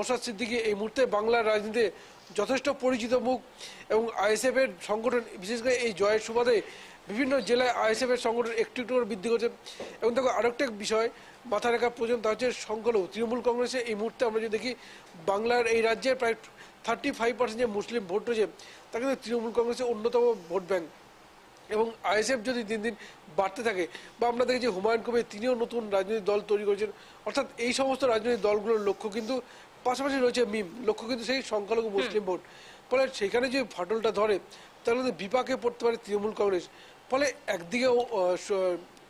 নওশাদ সিদ্দিকী এই মুহূর্তে বাংলার রাজনীতিতে যথেষ্ট পরিচিত মুখ এবং আইএসএফ এর সংগঠন, বিশেষ করে এই জয়ের সুবাদে বিভিন্ন জেলায় আইএসএফ এর সংগঠন একটু একটু বৃদ্ধি করছে। এবং দেখো, আরেকটা বিষয় মাথা রাখা প্রয়োজন, তা হচ্ছে সংখ্যালঘু। তৃণমূল কংগ্রেসে এই মুহূর্তে আমরা যদি দেখি, বাংলার এই রাজ্যের প্রায় থার্টি ফাইভ পার্সেন্ট যে মুসলিম ভোট রয়েছে, তা কিন্তু তৃণমূল কংগ্রেসের অন্যতম ভোট ব্যাংক। এবং আইএসএফ যদি দিন দিন বাড়তে থাকে, বা আমরা দেখি যে হুমায়ুন কবির তিনিও নতুন রাজনৈতিক দল তৈরি করেছেন, অর্থাৎ এই সমস্ত রাজনৈতিক দলগুলোর লক্ষ্য কিন্তু পাশাপাশি রয়েছে মিম লক্ষ্য কিন্তু সেই সংখ্যালঘু মুসলিম ভোট। ফলে সেখানে যে ফাটলটা ধরে তাহলে বিপাকে পড়তে পারে তৃণমূল কংগ্রেস। ফলে একদিকে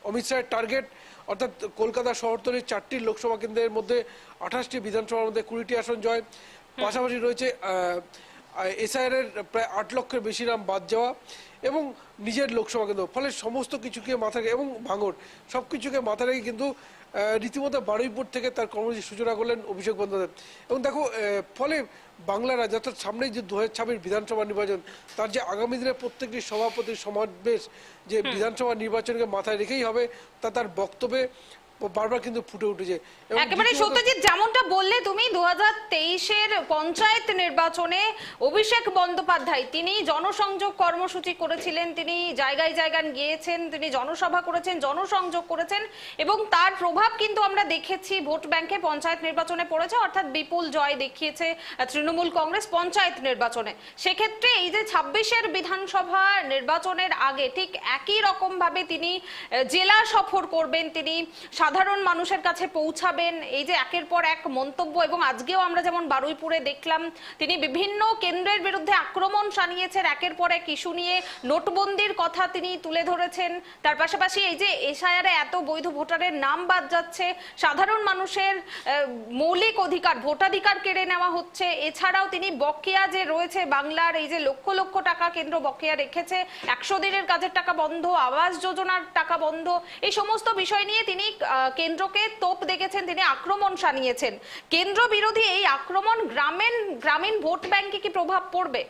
অমিত শাহের টার্গেট অর্থাৎ কলকাতা শহরতলির চারটি লোকসভা কেন্দ্রের মধ্যে আঠাশটি বিধানসভার মধ্যে কুড়িটি আসন জয়। পাশাপাশি রয়েছে এসআইআর এর প্রায় আট লক্ষের বেশি নাম বাদ যাওয়া এবং নিজের লোকসভা কেন্দ্র। ফলে সমস্ত কিছুকে মাথা এবং ভাঙর সব কিছুকে মাথা রেখে কিন্তু রীতিমতো বারুইপুর থেকে তার কর্মসূচি সূচনা করলেন অভিষেক বন্দ্যোপাধ্যায়। এবং দেখো ফলে বাংলা রাজ্য অর্থাৎ সামনেই যে দু হাজার ছাব্বিশ বিধানসভা নির্বাচন তার যে আগামী দিনে প্রত্যেকটি সভাপতির সমাবেশ যে বিধানসভা নির্বাচনকে মাথায় রেখেই হবে তা তার বক্তব্যে বারবার কিন্তু ফুটে উঠেছে। একেবারে সত্যজিৎ যেমনটা বললে তুমি দু হাজার তেইশের পঞ্চায়েত নির্বাচনে অভিষেক বন্দ্যোপাধ্যায় তিনি জনসংযোগ কর্মসূচি করেছিলেন তিনি জায়গায় জায়গায় গিয়েছেন তিনি জনসভা করেছেন জনসংযোগ করেছেন এবং তার প্রভাব কিন্তু আমরা দেখেছি ভোট ব্যাংকে পঞ্চায়েত নির্বাচনে পড়েছে অর্থাৎ বিপুল জয় দেখিয়েছে তৃণমূল কংগ্রেস পঞ্চায়েত নির্বাচনে। সেক্ষেত্রে এই যে ছাব্বিশের বিধানসভা নির্বাচনের আগে ঠিক একই রকম ভাবে তিনি জেলা সফর করবেন তিনি সাধারণ মানুষের কাছে পৌঁছাবেন। এই যে একের পর এক মন্তব্য এবং আজকেও আমরা যেমন বারুইপুরে দেখলাম, তিনি বিভিন্ন কেন্দ্রের বিরুদ্ধে আক্রমণ শানিয়েছেন। একের পর এক ইস্যু নিয়ে নোটবন্দির কথা তিনি তুলে ধরেছেন। তার পাশাপাশি এই যে এসআইআরে এত বৈধ ভোটারের নাম বাদ যাচ্ছে, সাধারণ মানুষের মৌলিক অধিকার, ভোটাধিকার কেড়ে নেওয়া হচ্ছে। এছাড়াও তিনি বকেয়া যে রয়েছে বাংলার, এই যে লক্ষ লক্ষ টাকা কেন্দ্র বকেয়া রেখেছে। একশো দিনের কাজের টাকা বন্ধ, আবাস যোজনার টাকা বন্ধ। এই সমস্ত বিষয় নিয়ে তিনি কেন্দ্রকে তোপ দেখেছেন, তিনি আক্রমণ সানিয়েছেন কেন্দ্র বিরোধী এই আক্রমণ গ্রামীণ গ্রামীণ ভোট ব্যাংকে কি প্রভাব পড়বে?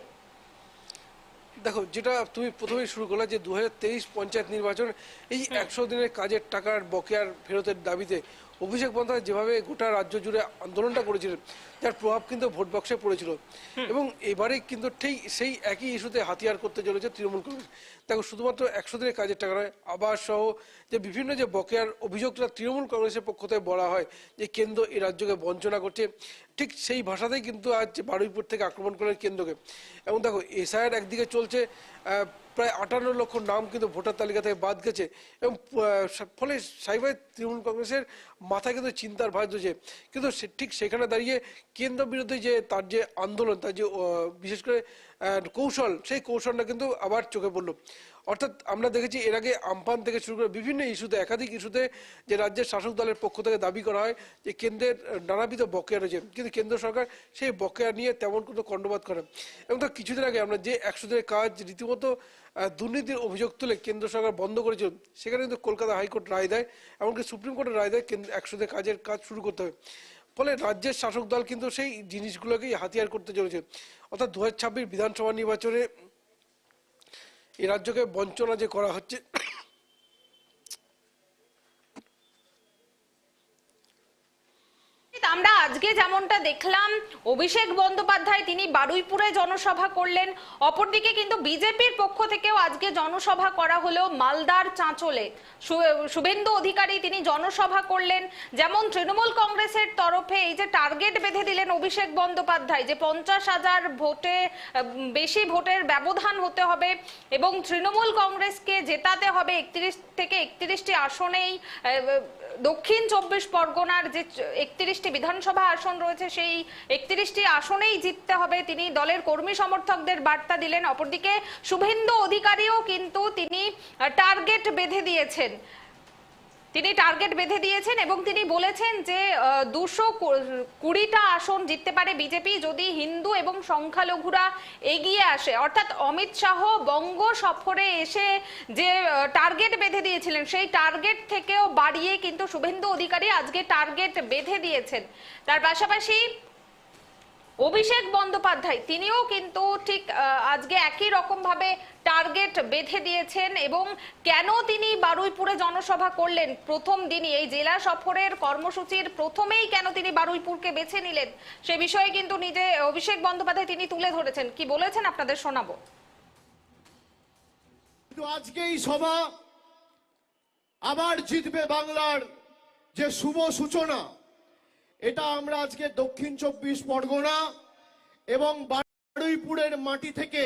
দেখো, যেটা তুমি প্রথমেই শুরু করলে যে দু পঞ্চায়েত নির্বাচন, এই একশো দিনের কাজের টাকার বকেয়ার ফেরতের দাবিতে অভিষেক বন্দ্যোপাধ্যায় যেভাবে গোটা রাজ্য জুড়ে আন্দোলনটা করেছিলেন যার প্রভাব কিন্তু ভোট বক্সে পড়েছিল। এবং এবারে কিন্তু ঠিক সেই একই ইস্যুতে হাতিয়ার করতে চলেছে তৃণমূল কংগ্রেস। দেখো শুধুমাত্র একশো দিনের কাজের টাকা নয় আবাস সহ যে বিভিন্ন যে বকেয়ার অভিযোগটা তৃণমূল কংগ্রেসের পক্ষ থেকে বলা হয় যে কেন্দ্র এই রাজ্যকে বঞ্চনা করছে ঠিক সেই ভাষাতেই কিন্তু আজ বারুইপুর থেকে আক্রমণ করলেন কেন্দ্রকে। এবং দেখো এসআইআর একদিকে চলছে আহ, প্রায় আটান্ন লক্ষ নাম কিন্তু ভোটার তালিকা থেকে বাদ গেছে এবং ফলে সাইবাই তৃণমূল কংগ্রেসের মাথায় কিন্তু চিন্তার ভাজ রয়েছে। কিন্তু ঠিক সেখানে দাঁড়িয়ে কেন্দ্র বিরোধী যে তার যে আন্দোলন, তার যে বিশেষ করে কৌশল, সেই কৌশলটা কিন্তু আবার চোখে পড়ল। অর্থাৎ আমরা দেখেছি এর আগে আমফান থেকে শুরু করে বিভিন্ন ইস্যুতে, একাধিক ইস্যুতে যে রাজ্যের শাসক দলের পক্ষ থেকে দাবি করা হয় যে কেন্দ্রের নানাবিধ বকেয়া রয়েছে। কিন্তু কেন্দ্র সরকার সেই বকেয়া নিয়ে তেমন কোনো কর্ণপাত করে। এবং তো কিছুদিন আগে আমরা যে একশো দিনের কাজ রীতিমতো দুর্নীতির অভিযোগ তুলে কেন্দ্র সরকার বন্ধ করেছিল সেখানে কিন্তু কলকাতা হাইকোর্ট রায় দেয়, এমনকি সুপ্রিম কোর্টের রায় দেয় কেন্দ্র একশো কাজের কাজ শুরু করতে হবে। ফলে রাজ্যের শাসক দল কিন্তু সেই জিনিসগুলোকেই হাতিয়ার করতে চলেছে। অর্থাৎ দু হাজার ছাব্বিশ বিধানসভা নির্বাচনে এই রাজ্যকে বঞ্চনা যে করা হচ্ছে আমরা আজকে যেমনটা দেখলাম, অভিষেক বন্দ্যোপাধ্যায় তিনি বারুইপুরে জনসভা করলেন, অপরদিকে কিন্তু বিজেপির পক্ষ থেকেও আজকে জনসভা করা হলো মালদার চাঁচলে। শুভেন্দু অধিকারী তিনি জনসভা করলেন, যেমন তৃণমূল কংগ্রেসের তরফে এই যে টার্গেট বেঁধে দিলেন অভিষেক বন্দ্যোপাধ্যায় যে পঞ্চাশ হাজার ভোটে বেশি ভোটের ব্যবধান হতে হবে এবং তৃণমূল কংগ্রেসকে জেতাতে হবে একত্রিশ থেকে একত্রিশটি আসনেই দক্ষিণ চব্বিশ পরগনার যে একত্রিশটি বিধানসভা আসন রয়েছে, সেই একত্রিশটি আসনেই জিততে হবে। তিনি দলের কর্মী সমর্থকদের বার্তা দিলেন। অপরদিকে শুভেন্দু অধিকারীও কিন্তু তিনি টার্গেট বেঁধে দিয়েছেন। তিনি টার্গেট বেঁধে দিয়েছেন এবং তিনি বলেছেন যে দুশো কুড়িটা আসন জিততে পারে বিজেপি যদি হিন্দু এবং সংখ্যালঘুরা এগিয়ে আসে। অর্থাৎ অমিত শাহ বঙ্গ সফরে এসে যে টার্গেট বেঁধে দিয়েছিলেন, সেই টার্গেট থেকেও বাড়িয়ে কিন্তু শুভেন্দু অধিকারী আজকে টার্গেট বেঁধে দিয়েছেন। তার পাশাপাশি অভিষেক বন্দ্যোপাধ্যায়, তিনিও কিন্তু ঠিক আজকে একই রকম ভাবে টার্গেট বেঁধে দিয়েছেন এবং কেন তিনি বারুইপুরে জনসভা করলেন? প্রথম দিনই এই জেলা সফরের কর্মসূচির প্রথমেই কেন তিনি বারুইপুরকে বেছে নিলেন? সে বিষয়ে কিন্তু নিজে অভিষেক বন্দ্যোপাধ্যায় তিনি তুলে ধরেছেন। কি বলেছেন আপনাদের শোনাবো। আজকে এই সভা আবার জিতবে বাংলার যে শুভ সূচনা এটা আমরা আজকে দক্ষিণ চব্বিশ পরগনা এবং বারুইপুরের মাটি থেকে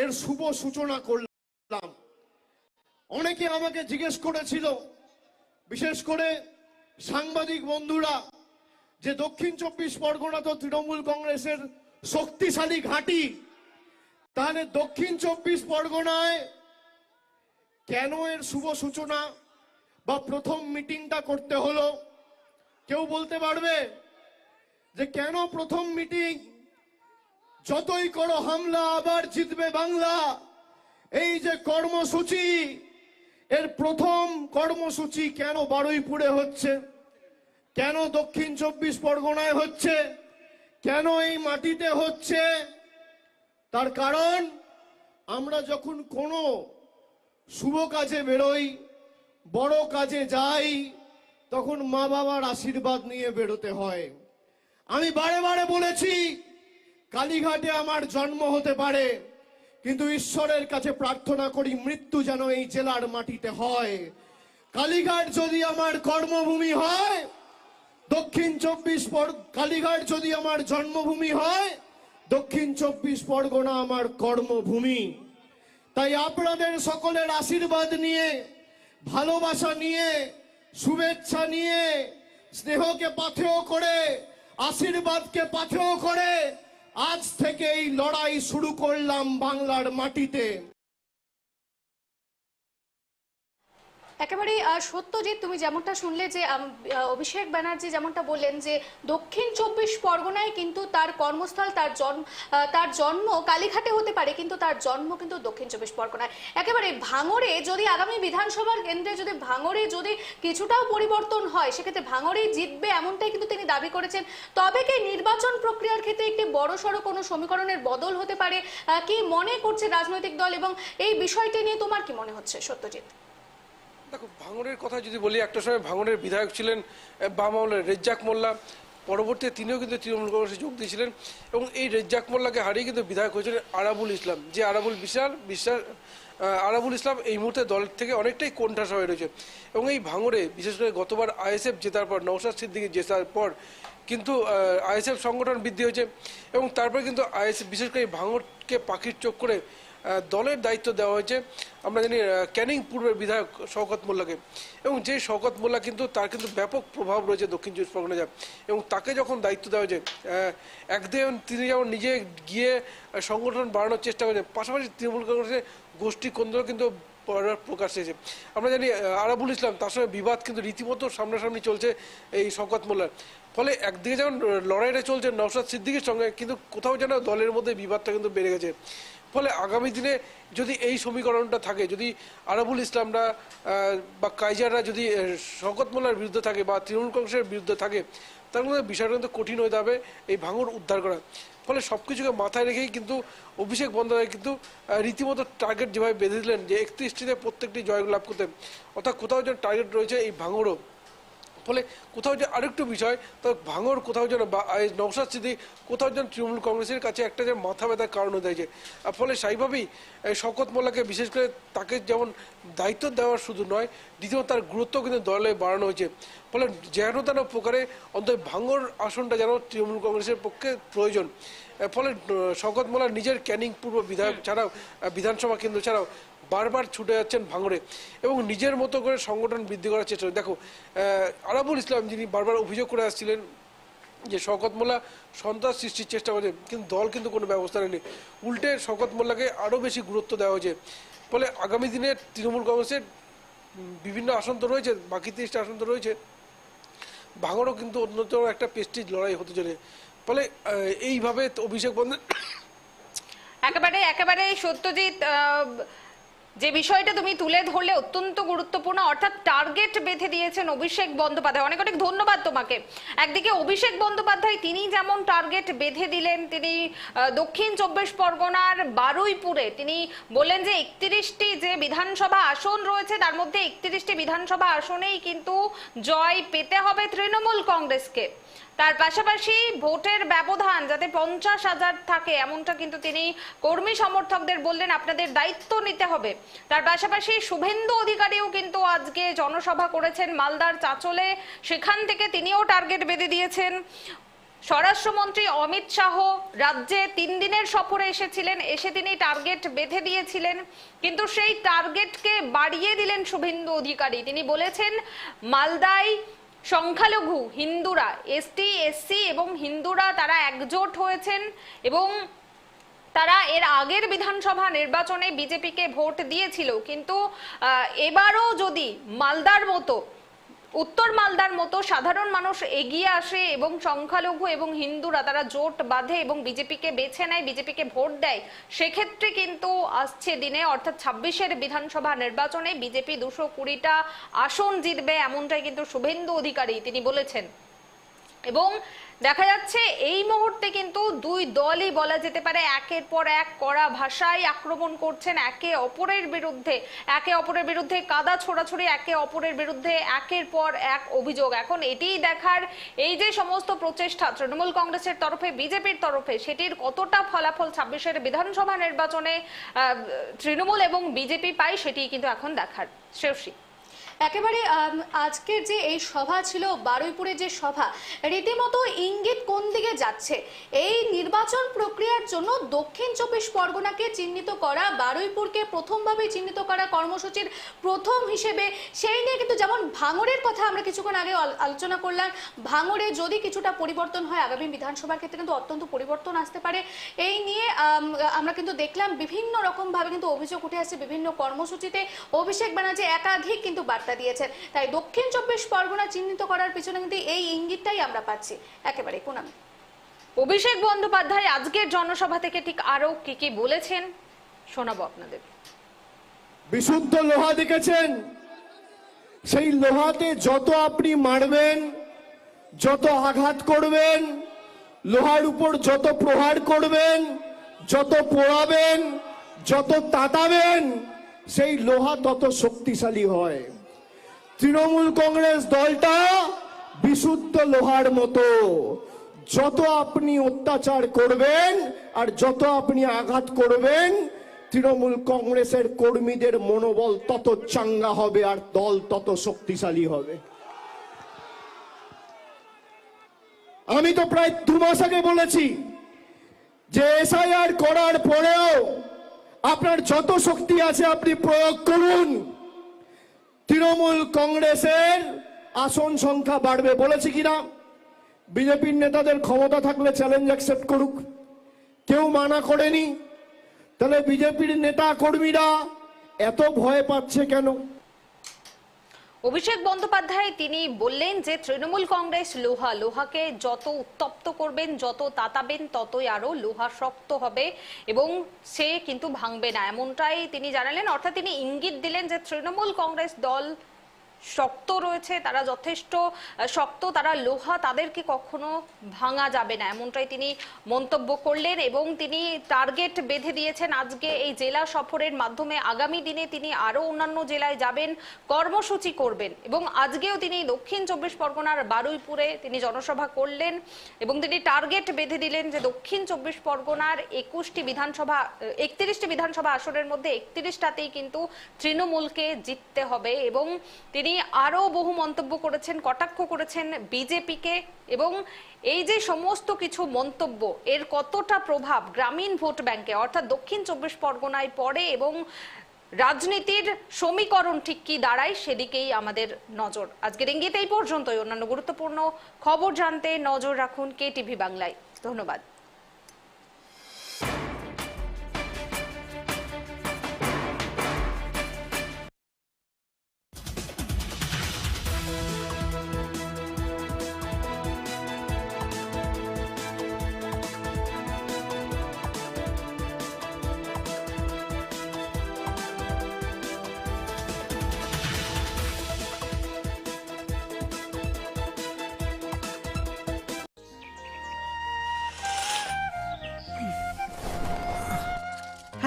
এর শুভ সূচনা করলাম। অনেকে আমাকে জিজ্ঞেস করেছিল, বিশেষ করে সাংবাদিক বন্ধুরা, যে দক্ষিণ চব্বিশ পরগনা তো তৃণমূল কংগ্রেসের শক্তিশালী ঘাঁটি, তাহলে দক্ষিণ চব্বিশ পরগনায় কেন এর শুভ সূচনা বা প্রথম মিটিংটা করতে হলো? কেউ বলতে পারবে যে কেন প্রথম মিটিং? যতই করো হামলা, আবার জিতবে বাংলা। এই যে কর্মসূচি, এর প্রথম কর্মসূচি কেন বারুইপুরে হচ্ছে? কেন দক্ষিণ চব্বিশ পরগনায় হচ্ছে? কেন এই মাটিতে হচ্ছে? তার কারণ, আমরা যখন কোনো শুভ কাজে বেরোই, বড় কাজে যাই তখন মা বাবার আশীর্বাদ নিয়ে বেরোতে হয়। আমি বারে বারে বলেছি, কালীঘাটে আমার জন্ম হতে পারে, কিন্তু ঈশ্বরের কাছে প্রার্থনা করি মৃত্যু যেন এই জেলার মাটিতে হয়। কালীঘাট যদি আমার কর্মভূমি হয়, দক্ষিণ চব্বিশ পর, কালীঘাট যদি আমার জন্মভূমি হয়, দক্ষিণ চব্বিশ পরগনা আমার কর্মভূমি। তাই আপনাদের সকলের আশীর্বাদ নিয়ে, ভালোবাসা নিয়ে শুভেচ্ছা নিয়ে স্নেহকে পাথেয় করে, আশীর্বাদকে পাথেয় করে, আজ থেকে এই লড়াই শুরু করলাম বাংলার মাটিতে। একেবারে সত্যজিৎ, তুমি যেমনটা শুনলে যে অভিষেক ব্যানার্জি যেমনটা বললেন যে, দক্ষিণ চব্বিশ পরগনায় কিন্তু তার কর্মস্থল, তার জন্ম তার জন্ম কালীঘাটে হতে পারে, কিন্তু তার জন্ম কিন্তু দক্ষিণ চব্বিশ পরগনায়। একেবারে ভাঙড়ে যদি আগামী বিধানসভার কেন্দ্রে যদি ভাঙড়ে যদি কিছুটাও পরিবর্তন হয়, সেক্ষেত্রে ভাঙড়েই জিতবে এমনটাই কিন্তু তিনি দাবি করেছেন। তবে কি নির্বাচন প্রক্রিয়ার ক্ষেত্রে একটি বড়সড় কোনো সমীকরণের বদল হতে পারে? কি মনে করছে রাজনৈতিক দল? এবং এই বিষয়টি নিয়ে তোমার কি মনে হচ্ছে, সত্যজিৎ? দেখো, ভাঙনের কথা যদি বলি, একটা সময় ভাঙনের বিধায়ক ছিলেন বাম আমলের রেজ্জাক মোল্লা। পরবর্তীতে তিনিও কিন্তু তৃণমূল কংগ্রেসে যোগ দিয়েছিলেন। এবং এই রেজ্জাক মোল্লাকে হারিয়ে কিন্তু বিধায়ক হয়েছিলেন আরাবুল ইসলাম। যে আরাবুল বিশাল বিশ্বাস আরাবুল ইসলাম এই মুহূর্তে দল থেকে অনেকটাই কোণঠাস হয়ে রয়েছে। এবং এই ভাঙরে, বিশেষ করে গতবার আইএসএফ জেতার পর নৌসাদ সিদ্দিকি জেতার পর কিন্তু আইএসএফ সংগঠন বৃদ্ধি হয়েছে। এবং তারপরে কিন্তু আইএসএফ, বিশেষ করে ভাঙরকে পাখির চোখ করে দলের দায়িত্ব দেওয়া হয়েছে। আমরা জানি ক্যানিং পূর্বের বিধায়ক শওকত মোল্লাকে। এবং যে শওকত মোল্লা কিন্তু, তার কিন্তু ব্যাপক প্রভাব রয়েছে দক্ষিণ চব্বিশ পরগনা যায় এবং তাকে যখন দায়িত্ব দেওয়া হয়েছে একদিন তিনি যেমন নিজে গিয়ে সংগঠন বাড়ানোর চেষ্টা করেছেন, পাশাপাশি তৃণমূল কংগ্রেসের গোষ্ঠী কেন্দ্র কিন্তু প্রকাশ এসেছে আমরা জানি আরাবুল ইসলাম, তার সঙ্গে বিবাদ কিন্তু রীতিমতো সামনাসামনি চলছে এই শওকত মোল্লার। ফলে একদিকে যেমন লড়াইটা চলছে, নওশাদ সিদ্দিকির সঙ্গে কিন্তু কোথাও যেন দলের মধ্যে বিবাদটা কিন্তু বেড়ে গেছে। ফলে আগামী দিনে যদি এই সমীকরণটা থাকে যদি আরাবুল ইসলামরা বা কাইজাররা যদি আহ, শওকত মোল্লার বিরুদ্ধে থাকে বা তৃণমূল কংগ্রেসের বিরুদ্ধে থাকে তার মধ্যে বিষয়টা কিন্তু কঠিন হয়ে যাবে এই ভাঙর উদ্ধার করা। ফলে সব কিছুকে মাথায় রেখেই কিন্তু অভিষেক বন্দ্যোপাধ্যায় কিন্তু রীতিমতো টার্গেট যেভাবে বেঁধে দিলেন যে একত্রিশটিতে প্রত্যেকটি জয় লাভ করতে অর্থাৎ কোথাও যেন টার্গেট রয়েছে এই ভাঙরও। ফলে কোথাও যে আরেকটু বিষয় তো ভাঙর কোথাও যেন বা এই নওশাদ সিদ্দিক কোথাও যেন তৃণমূল কংগ্রেসের কাছে একটা যে মাথা ব্যথার কারণ হয়ে দাঁড়িয়েছে। আর ফলে স্বাভাবিকভাবেই এই শওকত মোল্লাকে বিশেষ করে তাকে যেমন দায়িত্ব দেওয়ার শুধু নয় দ্বিতীয়ত তার গুরুত্ব কিন্তু দলে বাড়ানো হয়েছে। ফলে যেন তেন প্রকারে অন্তত ভাঙর আসনটা যেন তৃণমূল কংগ্রেসের পক্ষে প্রয়োজন। ফলে আহ, শওকত মোল্লা নিজের ক্যানিং পূর্ব বিধায়ক ছাড়াও বিধানসভা কেন্দ্র ছাড়াও বারবার ছুটে যাচ্ছেন ভাঙড়ে এবং নিজের মতো করে সংগঠন বৃদ্ধি করার চেষ্টা করে। দেখো আরাবুল ইসলাম যিনি বারবার অভিযোগ করে আসছিলেন যে শওকত মোল্লা সন্ত্রাস সৃষ্টির চেষ্টা করেছে কিন্তু দল কিন্তু কোনো ব্যবস্থা নেয়নি। উল্টে শওকত মোল্লাকে আরও বেশি গুরুত্ব দেওয়া হয়েছে। ফলে আগামী দিনে তৃণমূল কংগ্রেসের বিভিন্ন আসন তো রয়েছে, বাকি তিরিশটা আসন তো রয়েছে। ভাঙড়ও কিন্তু অন্যতম একটা পেস্টিজ লড়াই হতে চলে ফলে এইভাবে অভিষেক বন্দ্যোপাধ্যায় একেবারে একেবারে সত্যজিৎ যে বিষয়টা তুমি তুলে ধরলে অত্যন্ত গুরুত্বপূর্ণ, অর্থাৎ টার্গেট বেঁধে দিয়েছেন অভিষেক বন্দ্যোপাধ্যায়। অনেক অনেক ধন্যবাদ তোমাকে। একদিকে অভিষেক বন্দ্যোপাধ্যায়, তিনি যেমন টার্গেট বেঁধে দিলেন, তিনি দক্ষিণ চব্বিশ পরগনার বারুইপুরে, তিনি বললেন যে একত্রিশটি যে বিধানসভা আসন রয়েছে, তার মধ্যে একত্রিশটি বিধানসভা আসনেই কিন্তু জয় পেতে হবে তৃণমূল কংগ্রেসকে। তার পাশাপাশি ভোটের ব্যবধান যাতে পঞ্চাশ হাজার থাকে, এমনটা কিন্তু তিনি কর্মী সমর্থকদের বললেন, আপনাদের দায়িত্ব নিতে হবে। তার পাশাপাশি শুভেন্দু অধিকারীও কিন্তু আজকে জনসভা করেছেন, মালদার চাচলে। সেখান থেকে তিনিও টার্গেট বেঁধে দিয়েছেন। স্বরাষ্ট্রমন্ত্রী অমিত শাহ রাজ্যে তিন দিনের সফরে এসেছিলেন, এসে তিনি টার্গেট বেঁধে দিয়েছিলেন। কিন্তু সেই টার্গেটকে বাড়িয়ে দিলেন শুভেন্দু অধিকারী। তিনি বলেছেন, মালদায় সংখ্যালঘু, হিন্দুরা এসটি এসসি এবং হিন্দুরা তারা একজোট হয়েছেন এবং তারা এর আগের বিধানসভা নির্বাচনে বিজেপিকে ভোট দিয়েছিল। কিন্তু এবারও যদি মালদার মতো উত্তর মালদার মতো সাধারণ মানুষ এগিয়ে আসে এবং সংখ্যালঘু এবং হিন্দুরা তারা জোট বাঁধে এবং বিজেপিকে বেছে নেয়, বিজেপিকে ভোট দেয়। সেক্ষেত্রে কিন্তু আসছে দিনে, অর্থাৎ ছাব্বিশের বিধানসভা নির্বাচনে বিজেপি দুশো কুড়িটা আসন জিতবে, এমনটাই কিন্তু শুভেন্দু অধিকারী তিনি বলেছেন। এবং দেখা যাচ্ছে এই মুহূর্তে কিন্তু দুই দলই বলা যেতে পারে একের পর এক কড়া ভাষায় আক্রমণ করছেন। একে অপরের বিরুদ্ধে, একে অপরের বিরুদ্ধে কাদা ছোড়াছুড়ি, একে অপরের বিরুদ্ধে একের পর এক অভিযোগ। এখন এটিই দেখার এই যে সমস্ত প্রচেষ্টা তৃণমূল কংগ্রেসের তরফে, বিজেপির তরফে, সেটির কতটা ফলাফল ছাব্বিশের বিধানসভা নির্বাচনে তৃণমূল এবং বিজেপি পায় সেটি কিন্তু এখন দেখার। শ্রেয়সী। একেবারে আজকের যে এই সভা ছিল, বারুইপুরের যে সভা, রীতিমতো ইঙ্গিত কোন দিকে যাচ্ছে? এই নির্বাচন প্রক্রিয়ার জন্য দক্ষিণ চব্বিশ পরগনাকে চিহ্নিত করা, বারুইপুরকে প্রথমভাবে চিহ্নিত করা কর্মসূচির প্রথম হিসেবে, সেই নিয়ে কিন্তু যেমন ভাঙড়ের কথা আমরা কিছুক্ষণ আগে আলোচনা করলাম, ভাঙড়ে যদি কিছুটা পরিবর্তন হয়, আগামী বিধানসভার ক্ষেত্রে কিন্তু অত্যন্ত পরিবর্তন আসতে পারে। এই নিয়ে আমরা কিন্তু দেখলাম বিভিন্ন রকমভাবে কিন্তু অভিযোগ উঠে আসছে বিভিন্ন কর্মসূচিতে। অভিষেক ব্যানার্জি একাধিক কিন্তু বার্তা দিয়েছেন। তাই দক্ষিণ চব্বিশ পরগনা চিহ্নিত করার পিছনে কিন্তু এই ইঙ্গিতটাই আমরা পাচ্ছি। একেবারে কোনাম অভিষেক বন্দ্যোপাধ্যায় আজকের জনসভা থেকে ঠিক আরও কি কি বলেছেন শোনাবো আপনাদের। বিশুদ্ধ লোহা দেখেছেন? সেই লোহাতে যত আপনি মারবেন যত আঘাত করবেন লোহার উপর যত প্রহার করবেন যত পোড়াবেন যত তাতাবেন সেই লোহা তত শক্তিশালী হয়। তৃণমূল কংগ্রেস দলটা বিশুদ্ধ লোহার মতো। যত আপনি অত্যাচার করবেন আর যত আপনি আঘাত করবেন, তৃণমূল কংগ্রেসের কর্মীদের মনোবল তত চাঙ্গা হবে আর দল তত শক্তিশালী হবে। আমি তো প্রায় দু মাস আগে বলেছি যে এসআইআর করার পরেও আপনার যত শক্তি আছে আপনি প্রয়োগ করুন। তৃণমূল কংগ্রেসের আসন সংখ্যা বাড়বে বলেছে কিনা? বিজেপির নেতাদের ক্ষমতা থাকলে চ্যালেঞ্জ অ্যাকসেপ্ট করুক। কেউ মানা করেনি। তাহলে বিজেপির নেতা কর্মীরা এত ভয় পাচ্ছে কেন? অভিষেক বন্দ্যোপাধ্যায়, তিনি বললেন যে তৃণমূল কংগ্রেস লোহা। লোহাকে যত উত্তপ্ত করবেন, যত তাতাবেন, ততই আরও লোহা শক্ত হবে এবং সে কিন্তু ভাঙবে না। এমনটাই তিনি জানালেন। অর্থাৎ তিনি ইঙ্গিত দিলেন যে তৃণমূল কংগ্রেস দল শক্ত রয়েছে, তারা যথেষ্ট শক্ত, তারা লোহা তাদেরকে কখনো ভাঙা যাবে না। এমনটাই তিনি মন্তব্য করলেন এবং তিনি টার্গেট বেঁধে দিয়েছেন আজকে এই জেলা সফরের মাধ্যমে। আগামী দিনে তিনি আরও অন্যান্য জেলায় যাবেন, কর্মসূচি করবেন এবং আজকেও তিনি দক্ষিণ চব্বিশ পরগনার বারুইপুরে তিনি জনসভা করলেন এবং তিনি টার্গেট বেঁধে দিলেন যে দক্ষিণ চব্বিশ পরগনার একুশটি বিধানসভা একত্রিশটি বিধানসভা আসনের মধ্যে একত্রিশটাতেই কিন্তু তৃণমূলকে জিততে হবে এবং তিনি আরও বহু মন্তব্য করেছেন, কটাক্ষ করেছেন বিজেপিকে এবং এই যে সমস্ত কিছু মন্তব্য, এর কতটা প্রভাব গ্রামীণ ভোট ব্যাংকে, অর্থাৎ দক্ষিণ চব্বিশ পরগনায় পড়ে এবং রাজনীতির সমীকরণ ঠিক কি দাঁড়ায় সেদিকেই আমাদের নজর। আজকের ইঙ্গিত এই পর্যন্তই। অন্যান্য গুরুত্বপূর্ণ খবর জানতে নজর রাখুন কে টিভি বাংলায়। ধন্যবাদ।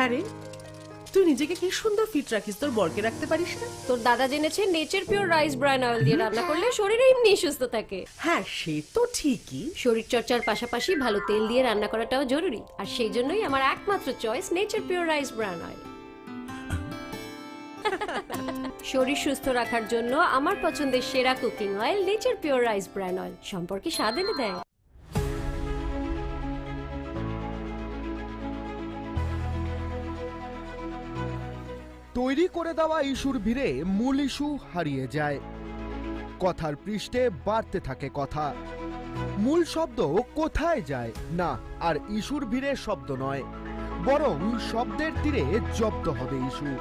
হ্যাঁ রে তুই নিজেকে কি সুন্দর ফিট রাখিস? তোর বরকে রাখতে পারিস না? তোর দাদা জেনেছে Nature Pure rice bran oil দিয়ে রান্না করলে শরীর এমনি সুস্থ থাকে। হ্যাঁ সে তো ঠিকই। শরীর চর্চার পাশাপাশি ভালো তেল দিয়ে রান্না করাটাও জরুরি। আর সেই জন্যই আমার একমাত্র choice Nature Pure rice bran oil শরীর সুস্থ রাখার জন্য আমার পছন্দের সেরা cooking oil Nature Pure rice bran oil সম্পর্কে স্বাদ এনে দেয়। তৈরি করে দেওয়া ইস্যুর ভিড়ে মূল ইস্যু হারিয়ে যায়। কথার পৃষ্ঠে বাড়তে থাকে কথা। মূল শব্দ কোথায় যায়? না, আর ইস্যুর ভিড়ে শব্দ নয়। বরং শব্দের তীরে জব্দ হবে ইস্যু।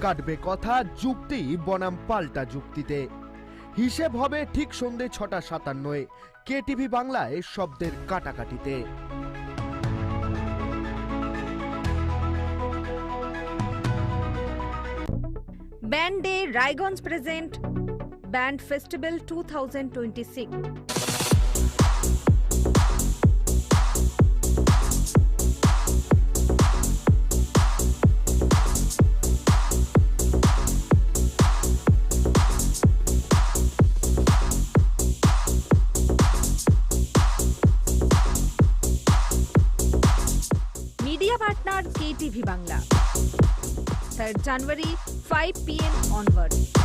কাটবে কথা, যুক্তি, বনাম পাল্টা যুক্তিতে। হিসেব হবে ঠিক সন্ধে ছটা সাতান্নয়, কে টিভি বাংলায় শব্দের কাটাকাটিতে। band day Raiganj present band festival two thousand twenty six media partner K TV Bangla third January 5 pm onwards.